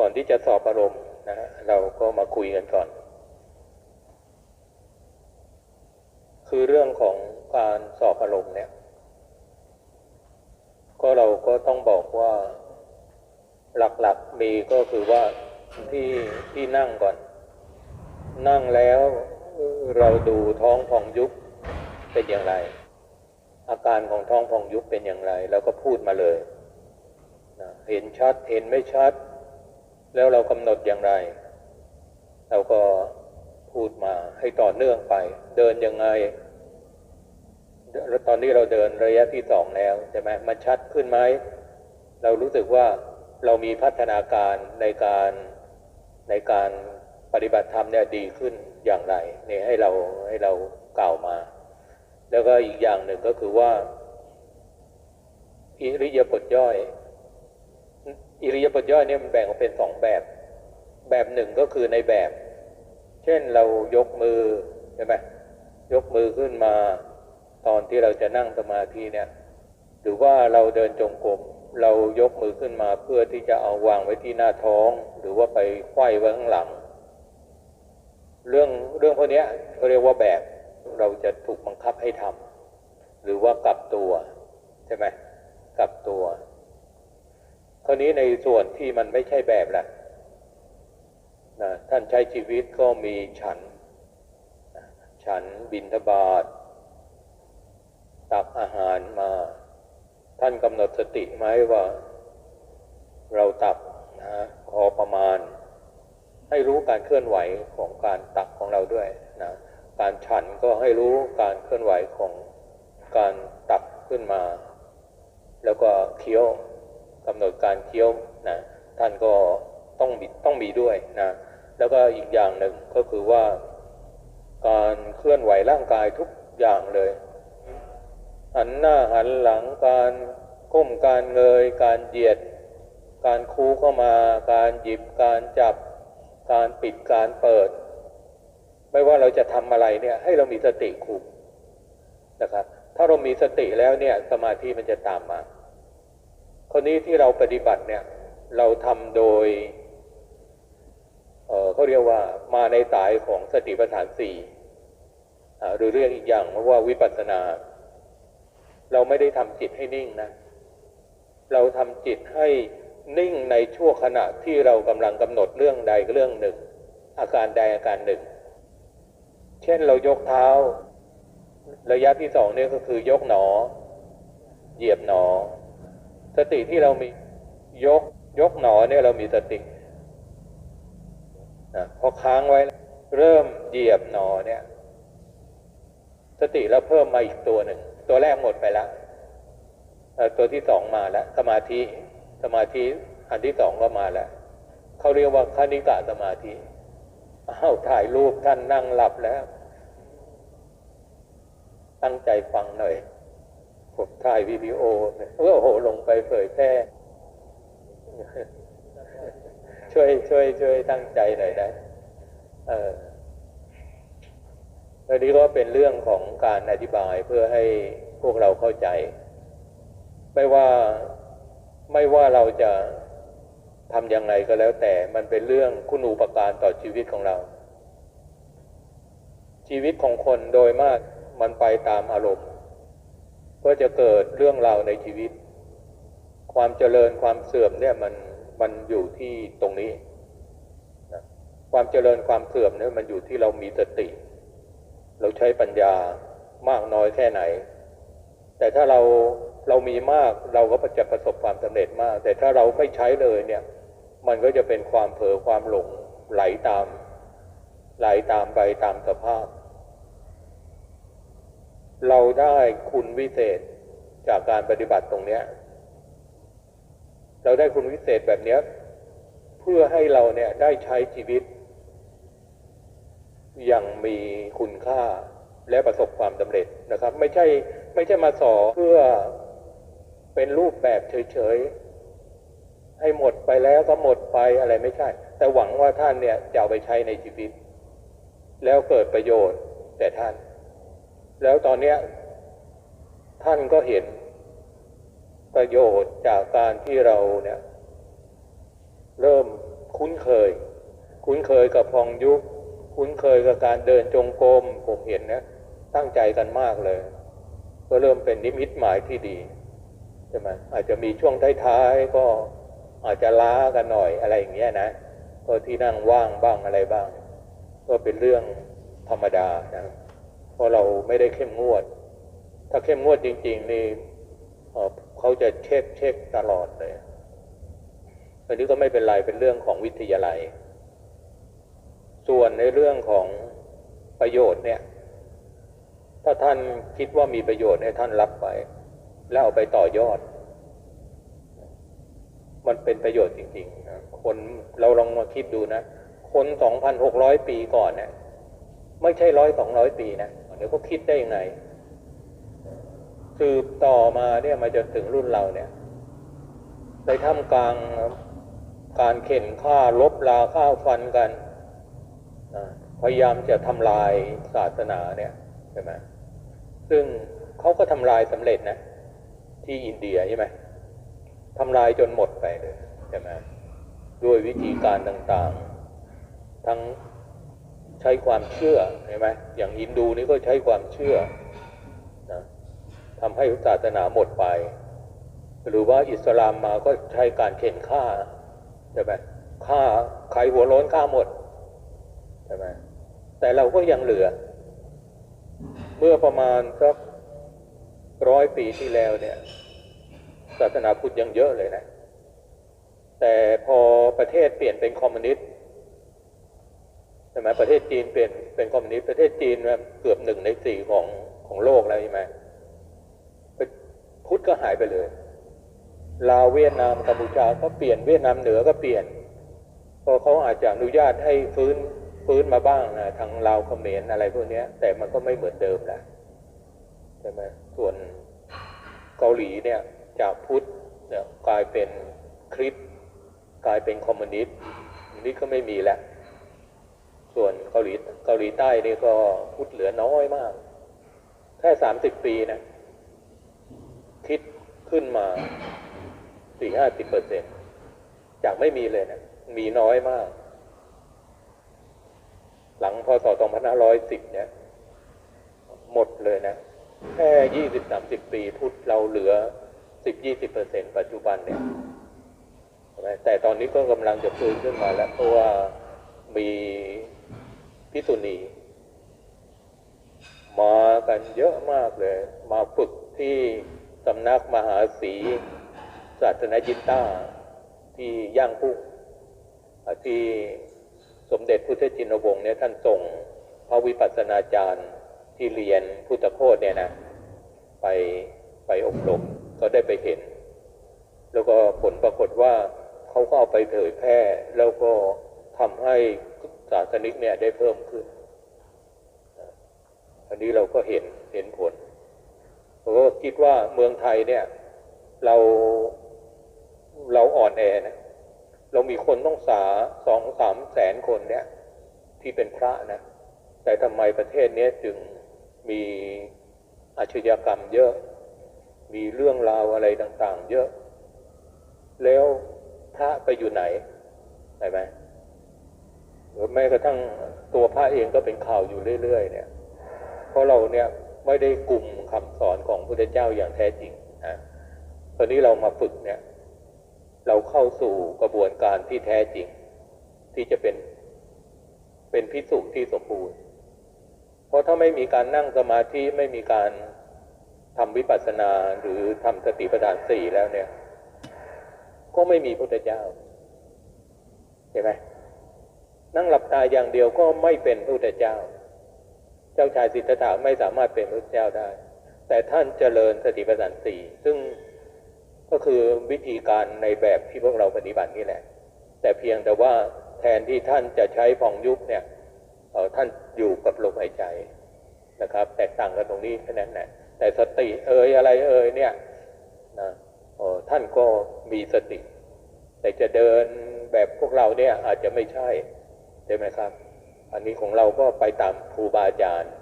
ก่อนที่จะสอบอารมณ์นะฮะเราก็มาคุยกันก่อน คือเรื่องของการสอบอารมณ์เนี่ย ก็เราก็ต้องบอกว่าหลักๆมีก็คือว่าที่ที่นั่งก่อน นั่งแล้วเราดูท้องพองยุบเป็นอย่างไร อาการของท้องพองยุบเป็นอย่างไร แล้วก็พูดมาเลยนะเห็นชัดเห็นไม่ชัด แล้วเรากำหนดอย่างไร เราก็พูดมาให้ต่อเนื่องไป เดินยังไง ตอนนี้เราเดินระยะที่สองแล้วใช่ไหมมันชัดขึ้นไหมเรารู้สึกว่าเรามีพัฒนาการในการในการปฏิบัติธรรมเนี่ยดีขึ้นอย่างไรนี่ให้เราให้เรากล่าวมา แล้วก็อีกอย่างหนึ่งก็คือว่าอิริยาบถย่อย อิริยาบถย่อยเนี่ยมันแบ่งออกเป็นสองแบบ แบบหนึ่งก็คือในแบบ เช่นเรายกมือใช่ไหมยกมือขึ้นมา ตอนที่เราจะนั่งสมาธิเนี่ย หรือว่าเราเดินจงกรมเรายกมือขึ้นมาเพื่อที่จะเอาวางไว้ที่หน้าท้อง หรือว่าไปไขว้ไว้ข้างหลัง เรื่องเรื่องพวกนี้เขาเรียกว่าแบบเราจะถูกบังคับให้ทำหรือว่ากลับตัวใช่ไหมกลับตัว ครานี้ในส่วนที่มันไม่ใช่แบบแหละนะท่านใช้ชีวิตก็มีฉัน ฉันบินทบาทตักอาหารมา ท่านกำหนดสติไหมว่า เราตักนะพอประมาณ ให้รู้การเคลื่อนไหวของการตักของเราด้วยนะการฉันก็ให้รู้การเคลื่อนไหวของการตักขึ้นมา แล้วก็เคี้ยว กำหนดการเคี้ยวนะท่านก็ต้องมีต้องมีด้วยนะแล้วก็อีกอย่างหนึ่งก็คือว่า การเคลื่อนไหวร่างกายทุกอย่างเลยหันหน้าหันหลังการก้มการเงย การเหยียด การคูเข้ามา การหยิบการจับ การปิดการเปิด ไม่ว่าเราจะทำอะไรเนี่ย ให้เรามีสติคุมนะครับ ถ้าเรามีสติแล้วเนี่ย สมาธิมันจะตามมา คนนี้ที่เราปฏิบัติเนี่ย เราทำโดยเเขาเรียกว่ามาในสายของสติปัฏฐานสี่หรือเรื่องอีกอย่างว่าวิปัสสนา เราไม่ได้ทำจิตให้นิ่งนะ เราทำจิตให้นิ่งในชั่วขณะที่เรากำลังกำหนดเรื่องใดเรื่องหนึ่ง อาการใดอาการหนึ่ง เช่นเรายกเท้า ระยะที่สองนี่ก็คือยกหนอ เหยียบหนอ สติที่เรามียกยกหนอเนี่ยเรามีสตินะพอค้างไว้เริ่มเหยียบหนอเนี่ย สติแล้วเพิ่มมาอีกตัวหนึ่ง ตัวแรกหมดไปแล้วตัวที่สองมาแล้วสมาธิสมาธิอันที่สองก็มาแล้วเขาเรียกว่าคณิกะสมาธิอ้าวถ่ายรูปท่านนั่งหลับแล้ว ตั้งใจฟังหน่อย ผมถ่ายวิดีโอโอ้โหลงไปเผยแพร่ช่วยช่วยช่วยตั้งใจหน่อยได้เอออันนี้ก็เป็นเรื่องของการอธิบายเพื่อให้พวกเราเข้าใจ ไม่ว่าไม่ว่าเราจะทำยังไงก็แล้วแต่มันเป็นเรื่องคุณูปการต่อชีวิตของเรา ชีวิตของคนโดยมากมันไปตามอารมณ์ ก็จะเกิดเรื่องราวในชีวิต ความเจริญความเสื่อมเนี่ยมันมันอยู่ที่ตรงนี้นะความเจริญความเสื่อมเนี่ยมันอยู่ที่เรามีสติ เราใช้ปัญญามากน้อยแค่ไหน แต่ถ้าเราเรามีมากเราก็จะประสบความสำเร็จมาก แต่ถ้าเราไม่ใช้เลยเนี่ย มันก็จะเป็นความเผลอความหลงไหลตาม ไหลตามไปตามสภาพ เราได้คุณวิเศษจากการปฏิบัติตรงเนี้ย เราได้คุณวิเศษแบบเนี้ย เพื่อให้เราเนี่ยได้ใช้ชีวิต อย่างมีคุณค่าและประสบความสำเร็จนะครับ ไม่ใช่ไม่ใช่มาสอเพื่อเป็นรูปแบบเฉยๆ ให้หมดไปแล้วก็หมดไปอะไรไม่ใช่ แต่หวังว่าท่านเนี่ยจะเอาไปใช้ในชีวิต แล้วเกิดประโยชน์แต่ท่าน แล้วตอนเนี้ยท่านก็เห็นประโยชน์จากการที่เราเนี่ย เริ่มคุ้นเคย คุ้นเคยกับพองยุบคุ้นเคยกับการเดินจงกรมผมเห็นนะตั้งใจกันมากเลย ก็เริ่มเป็นนิมิตหมายที่ดีใช่ไหมอาจจะมีช่วงท้ายๆก็อาจจะล้ากันหน่อยอะไรอย่างเงี้ยนะก็ที่นั่งว่างบ้างอะไรบ้าง ก็เป็นเรื่องธรรมดานะ ราะเราไม่ได้เข้มงวด ถ้าเข้มงวดจริง ๆ นี่เขาจะเช็คเช็คตลอดเลยอันนี้ก็ไม่เป็นไรเป็นเรื่องของวิทยาลัย ส่วนในเรื่องของประโยชน์เนี่ย ถ้าท่านคิดว่ามีประโยชน์ให้ท่านรับไป แล้วเอาไปต่อยอด มันเป็นประโยชน์จริงๆคนเราลองมาคิดดูนะ คนสองพันหกร้อยปีก่อนเนี่ยไม่ใช่ร้อยสองร้อยปีนะ ดี๋ยวก็คิดได้ยังไงสืบต่อมาเนี่ยมาจนถึงรุ่นเราเนี่ยในท่ามกลางการเข็นฆ่าลบลาฆ่าฟันกันพยายามจะทำลายศาสนาเนี่ยใช่ไหมซึ่งเขาก็ทำลายสำเร็จนะ ที่อินเดียใช่ไหมทำลายจนหมดไปเลยใช่ไหมด้วยวิธีการต่างๆ ทั้ง ใช้ความเชื่อใช่ไหมอย่างฮินดูนี่ก็ใช้ความเชื่อนะทำให้ศาสนาหมดไป หรือว่าอิสลามมาก็ใช้การเข็นฆ่าใช่ไหมฆ่าใครหัวโล้นฆ่าหมดใช่ไหมแต่เราก็ยังเหลือ เมื่อประมาณสักร้อยปีที่แล้วเนี่ย ศาสนาพุทธยังเยอะเลยนะ แต่พอประเทศเปลี่ยนเป็นคอมมิวนิสต์ ใช่ไหมประเทศจีนเปลี่ยนเป็นคอมมิวนิสต์ประเทศจีนเกือบหนึ่งในสี่ของของโลกแล้วใช่ไหมพุทธก็หายไปเลยลาวเวียดนามกัมพูชาก็เปลี่ยนเวียดนามเหนือก็เปลี่ยนพอเขาอาจจะอนุญาตให้ฟื้นฟื้นมาบ้างนะทางลาวเขมรอะไรพวกนี้แต่มันก็ไม่เหมือนเดิมแล้วใช่ไหมส่วนเกาหลีเนี่ยจากพุทธเนี่ยกลายเป็นคริสกลายเป็นคอมมิวนิสต์นี่ก็ไม่มีแล้ว ส่วนเกาหลีเกาหลีใต้นี่ก็พุทธเหลือน้อยมาก แค่สามสิบปีนะ คิดขึ้นมาสี่ห้าสิบเปอร์เซ็นจากไม่มีเลยนะมีน้อยมาก หลังพศสองพันห้าร้อยสิบเนี่ย หมดเลยนะ แค่ยี่สิบสามสิบปีพุทธเราเหลือสิบยี่สิบเปอร์เซ็นปัจจุบันเนี่ยแต่ตอนนี้ก็กำลังจะฟื้นขึ้นมาแล้วเพราะว่ามี พิสุณีมากันเยอะมากเลย มาฝึกที่สำนักมหาศีศาสนาจิตตาที่ย่างกุ้งที่สมเด็จพุทธจินวงศ์เนี่ยท่านส่งพระวิปัสสนาจารย์ที่เรียนพุทธโคตเนี่ยนะ ไปไปอบรมก็ได้ไปเห็น แล้วก็ผลปรากฏว่าเขาก็เอาไปเผยแพร่ แล้วก็ทำให้ ศาสนิกเนี่ยได้เพิ่มขึ้น อันนี้เราก็เห็นเห็นผลเราก็คิดว่าเมืองไทยเนี่ยเราเราอ่อนแอนะเรามีคนต้องสาสองสามแสนคนเนี่ย ที่เป็นพระนะ แต่ทำไมประเทศนี้จึงมีอาชญากรรมเยอะ มีเรื่องราวอะไรต่าง ๆ เยอะ แล้วพระไปอยู่ไหนใช่ไหม หรือแม้กระทั่งตัวพระเองก็เป็นข่าวอยู่เรื่อยๆเนี่ย เพราะเราเนี่ยไม่ได้กลุ่มคำสอนของพระพุทธเจ้าอย่างแท้จริงนะตอนนี้เรามาฝึกเนี่ย เราเข้าสู่กระบวนการที่แท้จริง ที่จะเป็นเป็นพิสุที่สมบูรณ์ เพราะถ้าไม่มีการนั่งสมาธิไม่มีการทำวิปัสสนาหรือทำสติปัฏฐานสี่แล้วเนี่ย ก็ไม่มีพระพุทธเจ้าเห็นไหม นั่งหลับตาอย่างเดียวก็ไม่เป็นพระพุทธเจ้า เจ้าชายสิทธัตถะไม่สามารถเป็นพระพุทธเจ้าได้ แต่ท่านเจริญสติปัฏฐานสี่ซึ่งก็คือวิธีการในแบบที่พวกเราปฏิบัตินี่แหละ แต่เพียงแต่ว่าแทนที่ท่านจะใช้พองยุบเนี่ยท่านอยู่กับลมหายใจนะครับ แตกต่างกันตรงนี้แค่นั้นแหละแต่สติเอ่ยอะไรเอ่ยเนี่ยนะท่านก็มีสติ แต่จะเดินแบบพวกเราเนี่ยอาจจะไม่ใช่ ช่ไหมครับ อันนี้ของเราก็ไปตามครูบาอาจารย์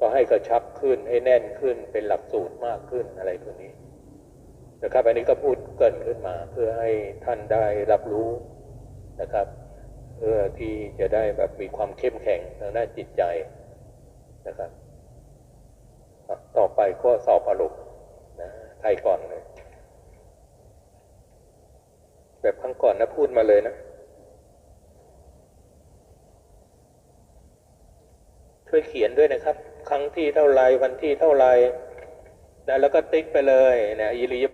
ก็ให้กระชับขึ้นให้แน่นขึ้นเป็นหลักสูตรมากขึ้นอะไรพวกนี้นะครับ อันนี้ก็พูดเกินขึ้นมา เพื่อให้ท่านได้รับรู้นะครับ เพื่อที่จะได้แบบมีความเข้มแข็งทางด้านจิตใจนะครับ ต่อไปก็สอบอารมณ์นะใครก่อนเลย แบบครั้งก่อนนะพูดมาเลยนะ ช่วยเขียนด้วยนะครับ ครั้งที่เท่าไรวันที่เท่าไรนะแล้วก็ติ๊กไปเลยนะอิริย